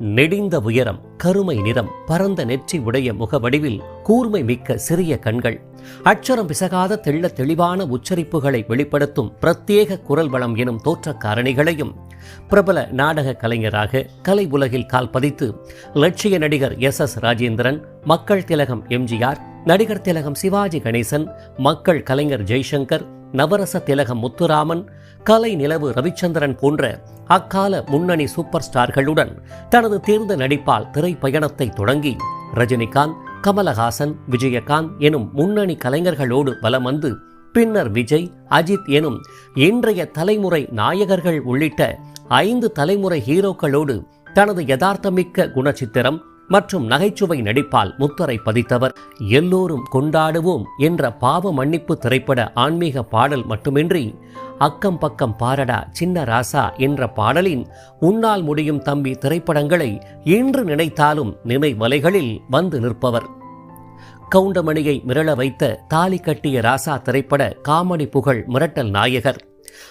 நெடிந்த உயரம் கருமை நிறம் பரந்த நெற்றி உடைய முகவடிவில் கூர்மை மிக்க சிறிய கண்கள். அச்சரம் பிசகாத தெள்ள தெளிவான உச்சரிப்புகளை வெளிப்படுத்தும் பிரத்யேக குரல் வளம் எனும் தோற்றக்காரணிகளையும் பிரபல நாடக கலைஞராக கலை உலகில் கால் பதித்து லட்சிய நடிகர் எஸ் எஸ் ராஜேந்திரன் மக்கள் திலகம் எம்ஜிஆர் நடிகர் திலகம் சிவாஜி கணேசன் மக்கள் கலைஞர் ஜெய்சங்கர் நவரச திலகம் முத்துராமன் கலை நிலவு ரவிச்சந்திரன் போன்ற அக்கால முன்னணி சூப்பர் ஸ்டார்களுடன் தனது தேர்ந்த நடிப்பால் திரைப்பயணத்தை தொடங்கி ரஜினிகாந்த் கமலஹாசன் விஜயகாந்த் எனும் முன்னணி கலைஞர்களோடு வலம் வந்து பின்னர் விஜய் அஜித் எனும் இன்றைய தலைமுறை நாயகர்கள் உள்ளிட்ட ஐந்து தலைமுறை ஹீரோக்களோடு தனது யதார்த்தமிக்க குணச்சித்திரம் மற்றும் நகைச்சுவை நடிப்பால் முத்தரை பதித்தவர். எல்லோரும் கொண்டாடுவோம் என்ற பாவ மன்னிப்பு திரைப்பட ஆன்மீக பாடல் மட்டுமின்றி அக்கம் பக்கம் பாரடா சின்ன ராசா என்ற பாடலின் உன்னால் முடியும் தம்பி திரைப்படங்களை இன்று நினைத்தாலும் நினைவலைகளில் வந்து நிற்பவர். கவுண்டமணியை மிரள வைத்த தாலி கட்டிய ராசா திரைப்பட காமெடி புகழ் மிரட்டல் நாயகர்.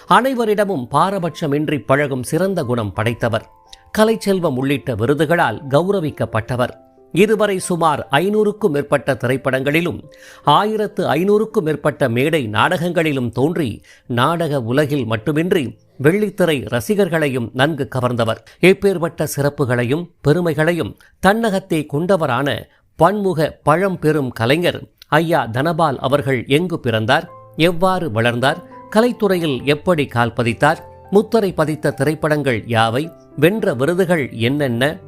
அனைவரிடமும் பாரபட்சமின்றி பழகும் சிறந்த குணம் படைத்தவர். கலைச்செல்வம் உள்ளிட்ட விருதுகளால் கௌரவிக்கப்பட்டவர். இதுவரை சுமார் ஐநூறுக்கும் மேற்பட்ட திரைப்படங்களிலும் ஆயிரத்து ஐநூறுக்கும் மேற்பட்ட மேடை நாடகங்களிலும் தோன்றி நாடக உலகில் மட்டுமின்றி வெள்ளித்திரை ரசிகர்களையும் நன்கு கவர்ந்தவர். இப்பேற்பட்ட சிறப்புகளையும் பெருமைகளையும் தன்னகத்தை கொண்டவரான பன்முக பழம்பெரும் கலைஞர் ஐயா தனபால் அவர்கள் எங்கு பிறந்தார் எவ்வாறு வளர்ந்தார் கலைத்துறையில் எப்படி கால் பதித்தார் முத்தரை பதித்த திரைப்படங்கள் யாவை? வென்ற விருதுகள் என்னென்ன?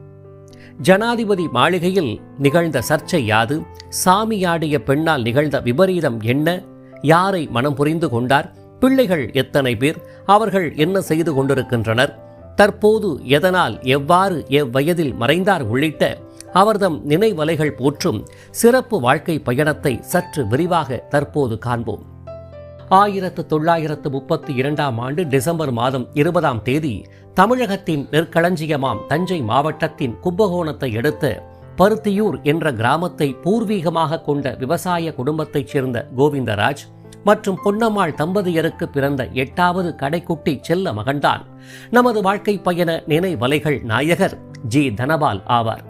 ஜனாதிபதி மாளிகையில் நிகழ்ந்த சர்ச்சை யாது? சாமியாடிய பெண்ணால் நிகழ்ந்த விபரீதம் என்ன? யாரை மனம் புரிந்து கொண்டார்? பிள்ளைகள் எத்தனை பேர்? அவர்கள் என்ன செய்து கொண்டிருக்கின்றனர்? தற்போது எதனால் எவ்வாறு எவ்வயதில் மறைந்தார் உள்ளிட்ட அவர்தம் நினைவலைகள் போற்றும் சிறப்பு வாழ்க்கை பயணத்தை சற்று விரிவாக தற்போது காண்போம். ஆயிரத்து தொள்ளாயிரத்து முப்பத்தி இரண்டாம் ஆண்டு டிசம்பர் மாதம் இருபதாம் தேதி தமிழகத்தின் நெற்களஞ்சியமாம் தஞ்சை மாவட்டத்தின் கும்பகோணத்தை எடுத்து பருத்தியூர் என்ற கிராமத்தை பூர்வீகமாக கொண்ட விவசாய குடும்பத்தைச் சேர்ந்த கோவிந்தராஜ் மற்றும் பொன்னம்மாள் தம்பதியருக்கு பிறந்த எட்டாவது கடைக்குட்டி செல்ல மகன்தான். நமது வாழ்க்கை பயண நினைவலைகள் நாயகர் ஜி. தனபால் ஆவார்.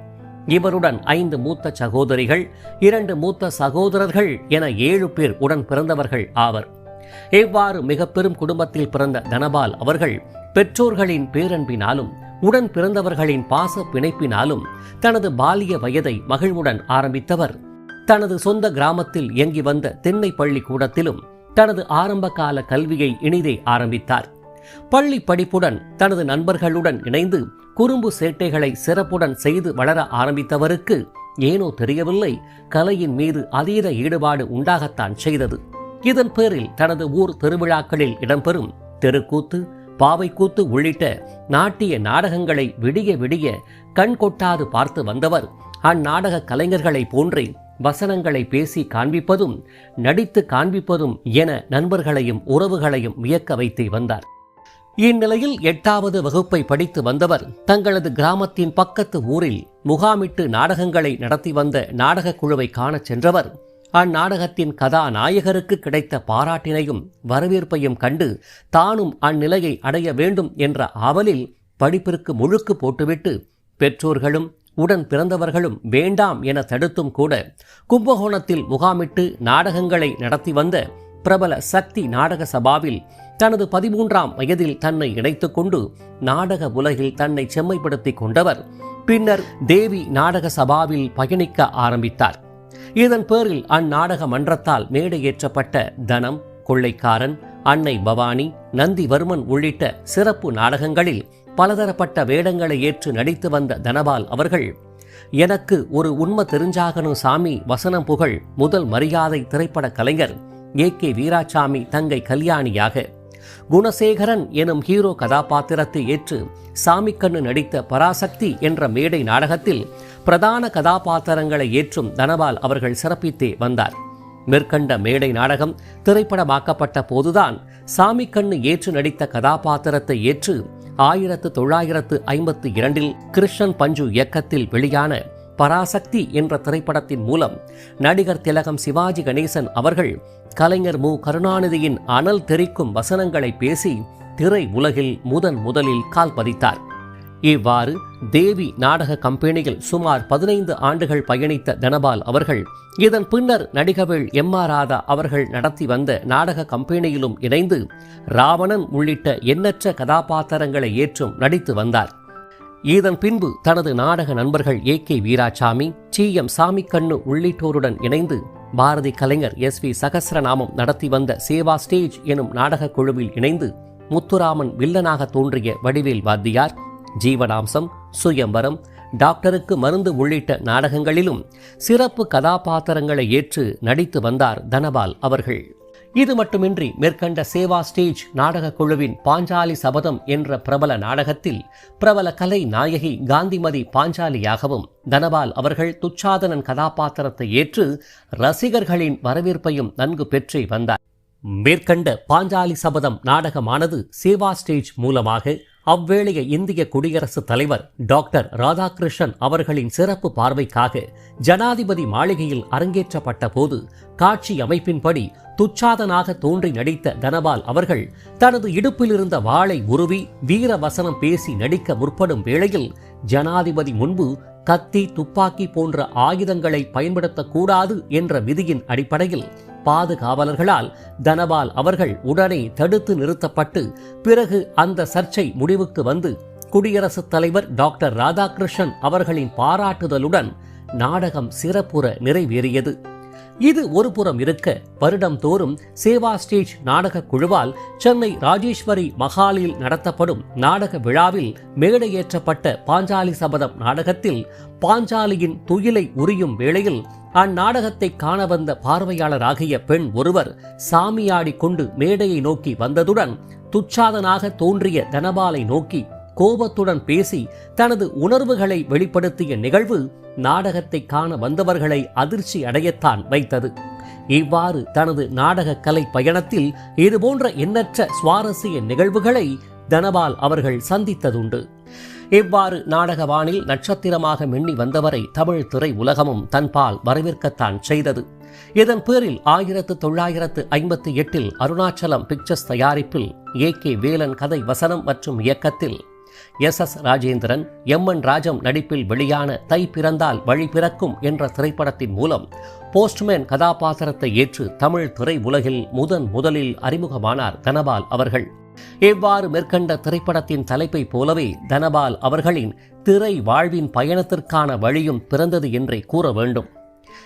இவருடன் ஐந்து மூத்த சகோதரிகள் இரண்டு மூத்த சகோதரர்கள் என ஏழு பேர் உடன் பிறந்தவர்கள் ஆவர். இவ்வாறு மிக பெரும் குடும்பத்தில் பிறந்த தனபால் அவர்கள் பெற்றோர்களின் பேரன்பினாலும் உடன் பிறந்தவர்களின் பாச பிணைப்பினாலும் தனது பாலிய வயதை மகிழ்வுடன் ஆரம்பித்தவர். தனது சொந்த கிராமத்தில் இயங்கி வந்த தென்னை பள்ளி கூடத்திலும் தனது ஆரம்ப கால கல்வியை இனிதே ஆரம்பித்தார். பள்ளி படிப்புடன் தனது நண்பர்களுடன் இணைந்து குறும்பு சேட்டைகளை சிறப்புடன் செய்து வளர ஆரம்பித்தவருக்கு ஏனோ தெரியவில்லை கலையின் மீது அதீத ஈடுபாடு உண்டாகத்தான் செய்தது. இதன் பேரில் தனது ஊர் திருவிழாக்களில் இடம்பெறும் தெருக்கூத்து பாவைக்கூத்து உள்ளிட்ட நாட்டிய நாடகங்களை விடிய விடிய கண் கொட்டாது பார்த்து வந்தவர். அந்நாடக கலைஞர்களை போன்றே வசனங்களை பேசி காண்பிப்பதும் நடித்து காண்பிப்பதும் என நண்பர்களையும் உறவுகளையும் வியக்க வைத்து வந்தார். இந்நிலையில் எட்டாவது வகுப்பை படித்து வந்தவர் தங்களது கிராமத்தின் பக்கத்து ஊரில் முகாமிட்டு நாடகங்களை நடத்தி வந்த நாடகக் குழுவை காணச் சென்றவர். அந்நாடகத்தின் கதாநாயகருக்கு கிடைத்த பாராட்டினையும் வரவேற்பையும் கண்டு தானும் அந்நிலையை அடைய வேண்டும் என்ற அவலில் படிப்பிற்கு முழுக்கு போட்டுவிட்டு பெற்றோர்களும் உடன் பிறந்தவர்களும் வேண்டாம் என தடுத்தும் கூட கும்பகோணத்தில் முகாமிட்டு நாடகங்களை நடத்தி வந்த பிரபல சக்தி நாடக சபாவில் தனது பதிமூன்றாம் வயதில் தன்னை இணைத்து கொண்டு நாடக உலகில் தன்னை செம்மைப்படுத்தி கொண்டவர். பின்னர் தேவி நாடக சபாவில் பயணிக்க ஆரம்பித்தார். இதன் பேரில் அந்நாடக மன்றத்தால் மேடையேற்றப்பட்ட தனம் கொள்ளைக்காரன் அன்னை பவானி நந்திவர்மன் உள்ளிட்ட சிறப்பு நாடகங்களில் பலதரப்பட்ட வேடங்களை ஏற்று நடித்து வந்த தனபால் அவர்கள் எனக்கு ஒரு உண்மை தெரிஞ்சாகணும் சாமி வசனம் புகழ் முதல் மரியாதை திரைப்பட கலைஞர் ஏ கே வீராசாமி தங்கை கல்யாணியாக குணசேகரன் எனும் ஹீரோ கதாபாத்திரத்தை ஏற்று சாமிக்கண்ணு நடித்த பராசக்தி என்ற மேடை நாடகத்தில் பிரதான கதாபாத்திரங்களை ஏற்றும் தனபால் அவர்கள் சிறப்பித்தே வந்தார். மேற்கண்ட மேடை நாடகம் திரைப்படமாக்கப்பட்ட போதுதான் சாமிக்கண்ணு ஏற்று நடித்த கதாபாத்திரத்தை ஏற்று ஆயிரத்து தொள்ளாயிரத்து ஐம்பத்தி இரண்டில் கிருஷ்ணன் பஞ்சு இயக்கத்தில் வெளியான பராசக்தி என்ற திரைப்படத்தின் மூலம் நடிகர் திலகம் சிவாஜி கணேசன் அவர்கள் கலைஞர் மு. கருணாநிதியின் அனல் தெரிக்கும் வசனங்களை பேசி திரை உலகில் முதன் முதலில் கால் பதித்தார். இவ்வாறு தேவி நாடக கம்பெனியில் சுமார் பதினைந்து ஆண்டுகள் பயணித்த தனபால் அவர்கள் இதன் பின்னர் நடிகவேள் எம். ஆர். ராதா அவர்கள் நடத்தி வந்த நாடக கம்பெனியிலும் இணைந்து ராவணன் உள்ளிட்ட எண்ணற்ற கதாபாத்திரங்களை ஏற்றும் நடித்து வந்தார். இதன் பின்பு தனது நாடக நண்பர்கள் A K Veerasamy T M Samikannu உள்ளிட்டோருடன் இணைந்து பாரதி கலைஞர் எஸ் வி சகசரநாமம் நடத்தி வந்த சேவா ஸ்டேஜ் எனும் நாடகக் குழுவில் இணைந்து முத்துராமன் வில்லனாக தோன்றிய வடிவேல் வாத்தியார் ஜீவனாம்சம் சுயம்பரம் டாக்டருக்கு மருந்து உள்ளிட்ட நாடகங்களிலும் சிறப்பு கதாபாத்திரங்களை ஏற்று நடித்து வந்தார் தனபால் அவர்கள். இது மட்டுமின்றி மேற்கண்ட சேவா ஸ்டேஜ் நாடக குழுவின் பாஞ்சாலி சபதம் என்ற பிரபல நாடகத்தில் பிரபல கலை நாயகி காந்திமதி பாஞ்சாலியாகவும் தனபால் அவர்கள் துச்சாதனன் கதாபாத்திரத்தை ஏற்று ரசிகர்களின் வரவேற்பையும் நன்கு பெற்றே வந்தார். மேற்கண்ட பாஞ்சாலி சபதம் நாடகமானது சேவா ஸ்டேஜ் மூலமாக அவ்வேளைய இந்திய குடியரசுத் தலைவர் டாக்டர் ராதாகிருஷ்ணன் அவர்களின் சிறப்பு பார்வைக்காக ஜனாதிபதி மாளிகையில் அரங்கேற்றப்பட்ட போது காட்சி அமைப்பின்படி துச்சாதனாக தோன்றி நடித்த தனபால் அவர்கள் தனது இடுப்பில் இருந்த வாளை உருவி வீர வசனம் பேசி நடிக்க முற்படும் வேளையில் ஜனாதிபதி முன்பு கத்தி துப்பாக்கி போன்ற ஆயுதங்களை பயன்படுத்தக்கூடாது என்ற விதியின் அடிப்படையில் பாதுகாவலர்களால் தனபால் அவர்கள் உடனே தடுத்து நிறுத்தப்பட்டு பிறகு அந்த சர்ச்சை முடிவுக்கு வந்து குடியரசுத் தலைவர் டாக்டர் ராதாகிருஷ்ணன் அவர்களின் பாராட்டுதலுடன் நாடகம் சிறப்புற நிறைவேறியது. இது ஒரு புறம் இருக்க வருடம் தோறும் சேவா ஸ்டேஜ் நாடக குழுவால் சென்னை ராஜேஸ்வரி மகாலில் நடத்தப்படும் நாடக விழாவில் மேடையேற்றப்பட்ட பாஞ்சாலி சபதம் நாடகத்தில் பாஞ்சாலியின் துயிலை உரியும் வேளையில் அந்நாடகத்தை காண வந்த பார்வையாளராகிய பெண் ஒருவர் சாமியாடி கொண்டு மேடையை நோக்கி வந்ததுடன் துச்சாதனாக தோன்றிய தனபாலை நோக்கி கோபத்துடன் பேசி தனது உணர்வுகளை வெளிப்படுத்திய நிகழ்வு நாடகத்தை காண வந்தவர்களை அதிர்ச்சி அடையத்தான் வைத்தது. இவ்வாறு தனது நாடக கலை பயணத்தில் இதுபோன்ற எண்ணற்ற சுவாரஸ்ய நிகழ்வுகளை தனபால் அவர்கள் சந்தித்ததுண்டு. இவ்வாறு நாடகவானில் நட்சத்திரமாக மின்னி வந்தவரை தமிழ் திரை உலகமும் தன்பால் வரவேற்கத்தான் செய்தது. இதன் பேரில் ஆயிரத்து தொள்ளாயிரத்து ஐம்பத்தி எட்டில் அருணாச்சலம் பிக்சர்ஸ் தயாரிப்பில் ஏ கே வேலன் கதை வசனம் மற்றும் இயக்கத்தில் S S Rajendran M N Rajam நடிப்பில் வெளியான தை பிறந்தால் வழி பிறக்கும் என்ற திரைப்படத்தின் மூலம் போஸ்ட்மேன் கதாபாத்திரத்தை ஏற்று தமிழ் திரை உலகில் முதன் முதலில் அறிமுகமானார் தனபால் அவர்கள். இவ்வாறு மேற்கண்ட திரைப்படத்தின் தலைப்பை போலவே தனபால் அவர்களின் திரை வாழ்வின் பயணத்திற்கான வழியும் பிறந்தது என்றே கூற வேண்டும்.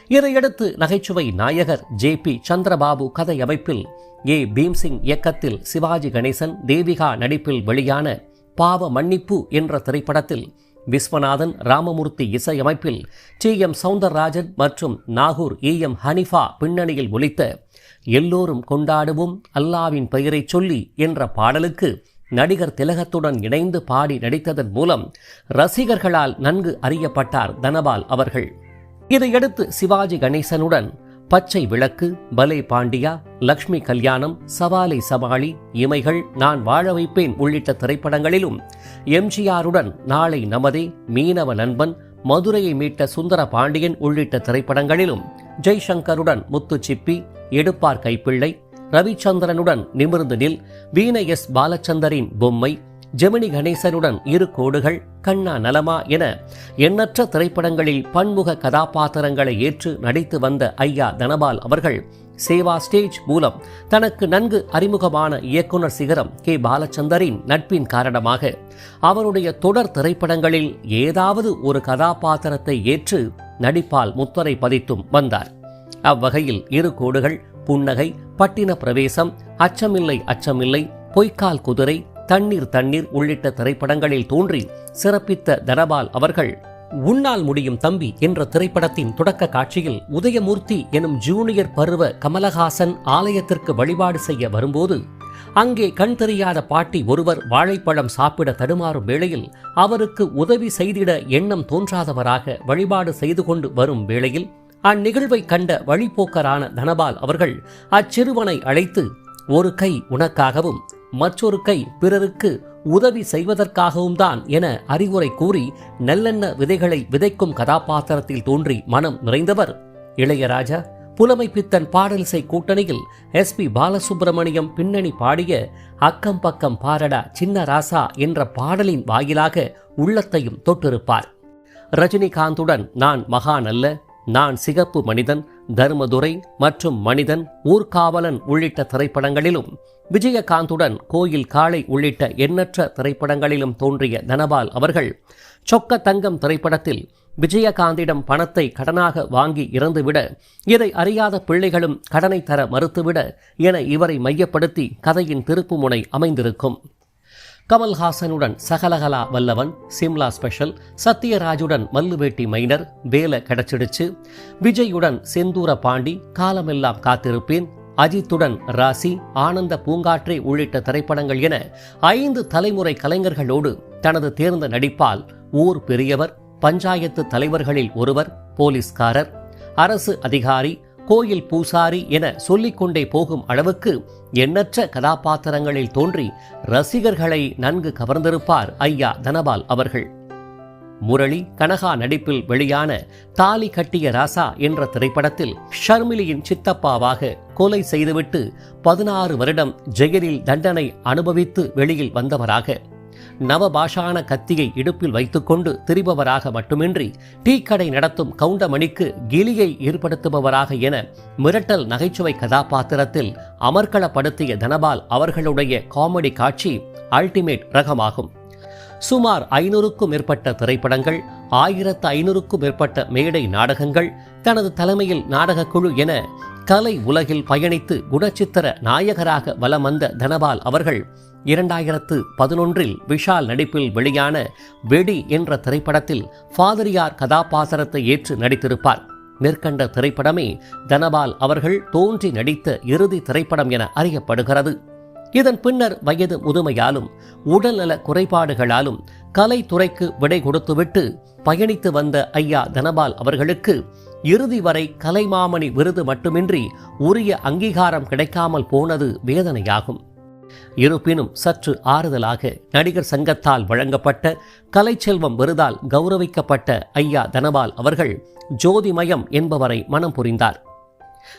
இதையடுத்து நகைச்சுவை நாயகர் ஜே பி சந்திரபாபு கதை அமைப்பில் ஏ. பீம்சிங் இயக்கத்தில் சிவாஜி கணேசன் தேவிகா நடிப்பில் வெளியான பாவ மன்னிப்பு என்ற திரைப்படத்தில் விஸ்வநாதன் ராமமூர்த்தி இசையமைப்பில் டி எம் சவுந்தரராஜன் மற்றும் நாகூர் ஏ எம் ஹனிஃபா பின்னணியில் ஒலித்த எல்லோரும் கொண்டாடுவோம் அல்லாவின் பெயரைச் சொல்லி என்ற பாடலுக்கு நடிகர் திலகத்துடன் இணைந்து பாடி நடித்ததன் மூலம் ரசிகர்களால் நன்கு அறியப்பட்டார் தனபால் அவர்கள். இதையடுத்து சிவாஜி கணேசனுடன் பச்சை விளக்கு பலே பாண்டியா லக்ஷ்மி கல்யாணம் சவாலை சமாளி இமைகள் நான் வாழ வைப்பேன் உள்ளிட்ட திரைப்படங்களிலும் எம்ஜிஆருடன் நாளை நமதே மீனவ நண்பன் மதுரையை மீட்ட சுந்தர பாண்டியன் உள்ளிட்ட திரைப்படங்களிலும் ஜெய்சங்கருடன் முத்து சிப்பி எடுப்பார் கைப்பிள்ளை ரவிச்சந்திரனுடன் நிமிர்ந்து நில் வீண எஸ். பாலச்சந்தரின் பொம்மை ஜெமினி கணேசனுடன் இரு கோடுகள் கண்ணா நலமா என எண்ணற்ற திரைப்படங்களில் பன்முக கதாபாத்திரங்களை ஏற்று நடித்து வந்த ஐயா தனபால் அவர்கள் சேவா ஸ்டேஜ் மூலம் தனக்கு நன்கு அறிமுகமான இயக்குனர் சிகரம் கே. பாலச்சந்தரின் நட்பின் காரணமாக அவருடைய தொடர் திரைப்படங்களில் ஏதாவது ஒரு கதாபாத்திரத்தை ஏற்று நடிப்பால் முத்தரை பதித்தும் வந்தார். அவ்வகையில் இரு கோடுகள் புன்னகை பட்டின பிரவேசம் அச்சமில்லை அச்சமில்லை பொய்க்கால் குதிரை தண்ணீர் தண்ணீர் உள்ளிட்ட திரைப்படங்களில் தோன்றி சிறப்பித்த தனபால் அவர்கள் உன்னால் முடியும் தம்பி என்ற திரைப்படத்தின் தொடக்க காட்சியில் உதயமூர்த்தி எனும் ஜூனியர் பருவ கமலஹாசன் ஆலயத்திற்கு வழிபாடு செய்ய வரும்போது அங்கே கண் தெரியாத பாட்டி ஒருவர் வாழைப்பழம் சாப்பிட தடுமாறும் வேளையில் அவருக்கு உதவி செய்திட எண்ணம் தோன்றாதவராக வழிபாடு செய்து கொண்டு வரும் வேளையில் அந்நிகழ்வை கண்ட வழிப்போக்கரான தனபால் அவர்கள் அச்சிறுவனை அழைத்து ஒரு கை உனக்காகவும் மற்றொரு கை பிறருக்கு உதவி செய்வதற்காகவும் தான் என அறிவுரை கூறி நல்லெண்ண விதைகளை விதைக்கும் கதாபாத்திரத்தில் தோன்றி மனம் நிறைந்தவர். இளையராஜா புலமை பித்தன் பாடலிசை கூட்டணியில் எஸ் பி பாலசுப்பிரமணியம் பின்னணி பாடிய அக்கம் பக்கம் பாரடா சின்ன ராசா என்ற பாடலின் வாயிலாக உள்ளத்தையும் தொட்டிருப்பார். ரஜினிகாந்துடன் நான் மகான் அல்ல நான் சிகப்பு மனிதன் தர்மதுரை மற்றும் மனிதன் ஊர்காவலன் உள்ளிட்ட திரைப்படங்களிலும் விஜயகாந்துடன் கோயில் காளை உள்ளிட்ட எண்ணற்ற திரைப்படங்களிலும் தோன்றிய தனபால் அவர்கள் சொக்க தங்கம் திரைப்படத்தில் விஜயகாந்திடம் பணத்தை கடனாக வாங்கி இறந்துவிட இதை அறியாத பிள்ளைகளும் கடனை தர மறுத்துவிட என இவரை மையப்படுத்தி கதையின் திருப்புமுனை அமைந்திருக்கும். கமல்ஹாசனுடன் சகலகலா வல்லவன் சிம்லா ஸ்பெஷல் சத்யராஜுடன் மல்லுவேட்டி மைனர் வேலை கிடைச்சிடுச்சு. விஜயுடன் செந்தூர பாண்டி காலமெல்லாம் காத்திருப்பேன். அஜித்துடன் ராசி ஆனந்த பூங்காற்றே உள்ளிட்ட திரைப்படங்கள் என ஐந்து தலைமுறை கலைஞர்களோடு தனது தேர்ந்த நடிப்பால் ஊர் பெரியவர் பஞ்சாயத்து தலைவர்களில் ஒருவர் போலீஸ்காரர் அரசு அதிகாரி கோயில் பூசாரி என சொல்லிக்கொண்டே போகும் அளவுக்கு எண்ணற்ற கதாபாத்திரங்களில் தோன்றி ரசிகர்களை நன்கு கவர்ந்திருப்பார் ஐயா தனபால் அவர்கள். முரளி கனகா நடிப்பில் வெளியான தாலி கட்டிய ராசா என்ற திரைப்படத்தில் ஷர்மிலியின் சித்தப்பாவாக கொலை செய்துவிட்டு பதினாறு வருடம் ஜெயிலில் தண்டனை அனுபவித்து வெளியில் வந்தவராக நவபாஷான கத்தியை இடுப்பில் வைத்துக்கொண்டு திரிபவராக மட்டுமின்றி டீ கடை நடத்தும் கவுண்டமணிக்கு கிலியை ஏற்படுத்துபவராக என மிரட்டல் நகைச்சுவை கதாபாத்திரத்தில் அமர்க்களப்படுத்திய தனபால் அவர்களுடைய காமெடி காட்சி அல்டிமேட் ரகமாகும். சுமார் ஐநூறுக்கும் மேற்பட்ட திரைப்படங்கள் ஆயிரத்து ஐநூறுக்கும் மேற்பட்ட மேடை நாடகங்கள் தனது தலைமையில் நாடகக் குழு என கலை உலகில் பயணித்து குணச்சித்திர நாயகராக வலம் வந்த தனபால் அவர்கள் இரண்டாயிரத்து பதினொன்றில் விஷால் நடிப்பில் வெளியான வெடி என்ற திரைப்படத்தில் ஃபாதரியார் கதாபாத்திரத்தை ஏற்று நடித்திருப்பார். மேற்கண்ட திரைப்படமே தனபால் அவர்கள் தோன்றி நடித்த இறுதி திரைப்படம் என அறியப்படுகிறது. இதன் பின்னர் வயது முதுமையாலும் உடல்நல குறைபாடுகளாலும் கலைத்துறைக்கு விடை கொடுத்துவிட்டு பயணித்து வந்த ஐயா தனபால் அவர்களுக்கு இறுதி வரை கலைமாமணி விருது மட்டுமின்றி உரிய அங்கீகாரம் கிடைக்காமல் போனது வேதனையாகும். இருப்பினும் சற்று ஆறுதலாக நடிகர் சங்கத்தால் வழங்கப்பட்ட கலைச்செல்வம் விருதால் கௌரவிக்கப்பட்ட ஐயா தனபால் அவர்கள் ஜோதிமயம் என்பவரை மனம் புரிந்தார்.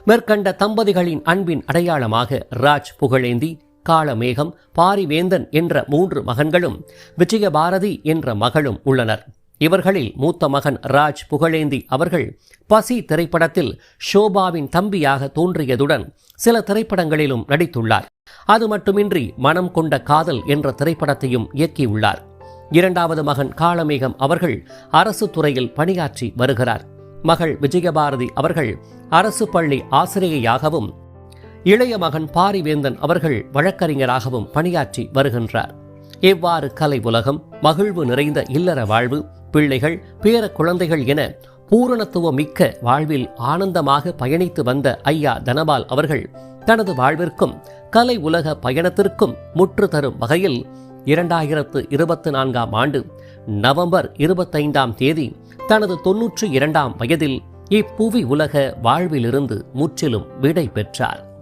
மேற்கண்ட தம்பதிகளின் அன்பின் அடையாளமாக ராஜ் புகழேந்தி காளமேகம் பாரிவேந்தன் என்ற மூன்று மகன்களும் விஜயபாரதி என்ற மகளும் உள்ளனர். இவர்களில் மூத்த மகன் ராஜ் புகழேந்தி அவர்கள் பசி திரைப்படத்தில் ஷோபாவின் தம்பியாக தோன்றியதுடன் சில திரைப்படங்களிலும் நடித்துள்ளார். அது மட்டுமின்றி மனம் கொண்ட காதல் என்ற திரைப்படத்தையும் இயக்கியுள்ளார். இரண்டாவது மகன் காளமேகம் அவர்கள் அரசு துறையில் பணியாற்றி வருகிறார். மகள் விஜயபாரதி அவர்கள் அரசு பள்ளி ஆசிரியையாகவும் இளைய மகன் பாரிவேந்தன் அவர்கள் வழக்கறிஞராகவும் பணியாற்றி வருகின்றார். இவ்வாறு கலை உலகம் மகிழ்வு நிறைந்த இல்லற வாழ்வு பிள்ளைகள் பேர குழந்தைகள் என பூரணத்துவம் மிக்க வாழ்வில் ஆனந்தமாக பயணித்து வந்த ஐயா தனபால் அவர்கள் தனது வாழ்விற்கும் கலை உலக பயணத்திற்கும் முற்று தரும் வகையில் இரண்டாயிரத்து இருபத்தி நான்காம் ஆண்டு நவம்பர் இருபத்தைந்தாம் தேதி தனது தொன்னூற்றி இரண்டாம் வயதில் இப்புவி உலக வாழ்விலிருந்து முற்றிலும் விடை பெற்றார்.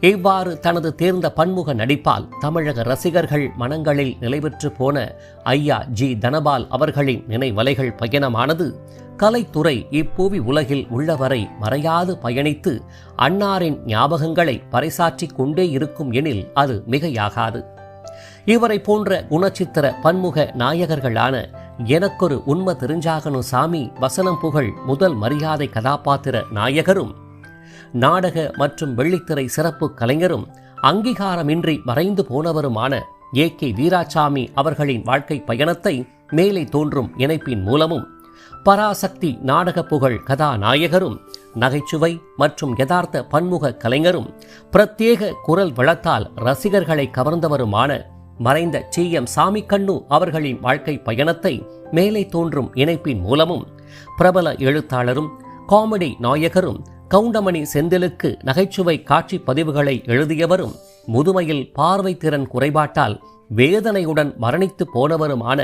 இவ்வாறு தனது தேர்ந்த பன்முக நடிப்பால் தமிழக ரசிகர்கள் மனங்களில் நிலைபெற்று போன ஐயா ஜி தனபால் அவர்களின் நினைவலைகள் பயணமானது. கலைத்துறை இப்புவி உலகில் உள்ளவரை மறையாது பயணித்து அன்னாரின் ஞாபகங்களை பறைசாற்றிக் கொண்டே இருக்கும் எனில் அது மிகையாகாது. இவரை போன்ற குணச்சித்திர பன்முக நாயகர்களான எனக்கொரு உண்மை தெரிஞ்சாகணும் சாமி வசனம் புகழ் முதல் மரியாதை கதாபாத்திர நாயகரும் நாடக மற்றும் வெள்ளித்திரை சிறப்பு கலைஞரும் அங்கீகாரமின்றி மறைந்து போனவருமான ஏ. கே. வீராசாமி அவர்களின் வாழ்க்கை பயணத்தை மேலே தோன்றும் இணைப்பின் மூலமும் பராசக்தி நாடக புகழ் கதாநாயகரும் நகைச்சுவை மற்றும் யதார்த்த பன்முக கலைஞரும் பிரத்யேக குரல் வளத்தால் ரசிகர்களை கவர்ந்தவருமான மறைந்த சி. எம். சாமிக்கண்ணு அவர்களின் வாழ்க்கை பயணத்தை மேலே தோன்றும் இணைப்பின் மூலமும் பிரபல எழுத்தாளரும் காமெடி நாயகரும் கவுண்டமணி செந்திலுக்கு நகைச்சுவை காட்சி பதிவுகளை எழுதியவரும் முதுமையில் பார்வை திறன் குறைபாட்டால் வேதனையுடன் மரணித்து போனவருமான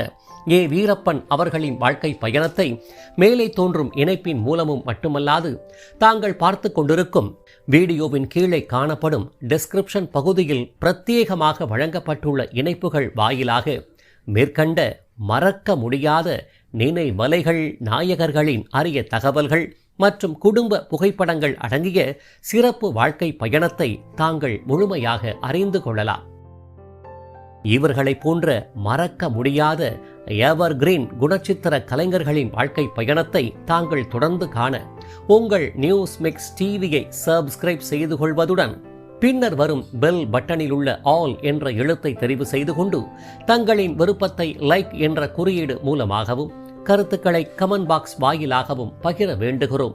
ஏ வீரப்பன் அவர்களின் வாழ்க்கை பயணத்தை மேலே தோன்றும் இணைப்பின் மூலமும் மட்டுமல்லாது தாங்கள் பார்த்து கொண்டிருக்கும் வீடியோவின் கீழே காணப்படும் டெஸ்கிரிப்ஷன் பகுதியில் பிரத்யேகமாக வழங்கப்பட்டுள்ள இணைப்புகள் வாயிலாக மேற்கண்ட மறக்க முடியாத நினைவலைகள் நாயகர்களின் அரிய தகவல்கள் மற்றும் குடும்ப புகைப்படங்கள் அடங்கிய சிறப்பு வாழ்க்கை பயணத்தை தாங்கள் முழுமையாக அறிந்து கொள்ளலாம். இவர்களைப் போன்ற மறக்க முடியாத எவர் கிரீன் குணச்சித்திர கலைஞர்களின் வாழ்க்கை பயணத்தை தாங்கள் தொடர்ந்து காண உங்கள் நியூஸ் மிக்ஸ் டிவியை சப்ஸ்கிரைப் செய்து கொள்வதுடன் பின்னர் வரும் பெல் பட்டனில் உள்ள ஆல் என்ற எழுத்தை தெரிவு செய்து கொண்டு தங்களின் விருப்பத்தை லைக் என்ற குறியீடு மூலமாகவும் கருத்துக்களை கமெண்ட் பாக்ஸ் வாயிலாகவும் பகிர வேண்டுகிறோம்.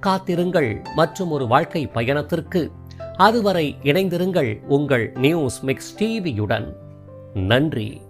காத்திருங்கள் மற்றும் ஒரு வாழ்க்கை பயணத்திற்கு அதுவரை இணைந்திருங்கள் உங்கள் நியூஸ் மிக்ஸ் டிவியுடன். நன்றி.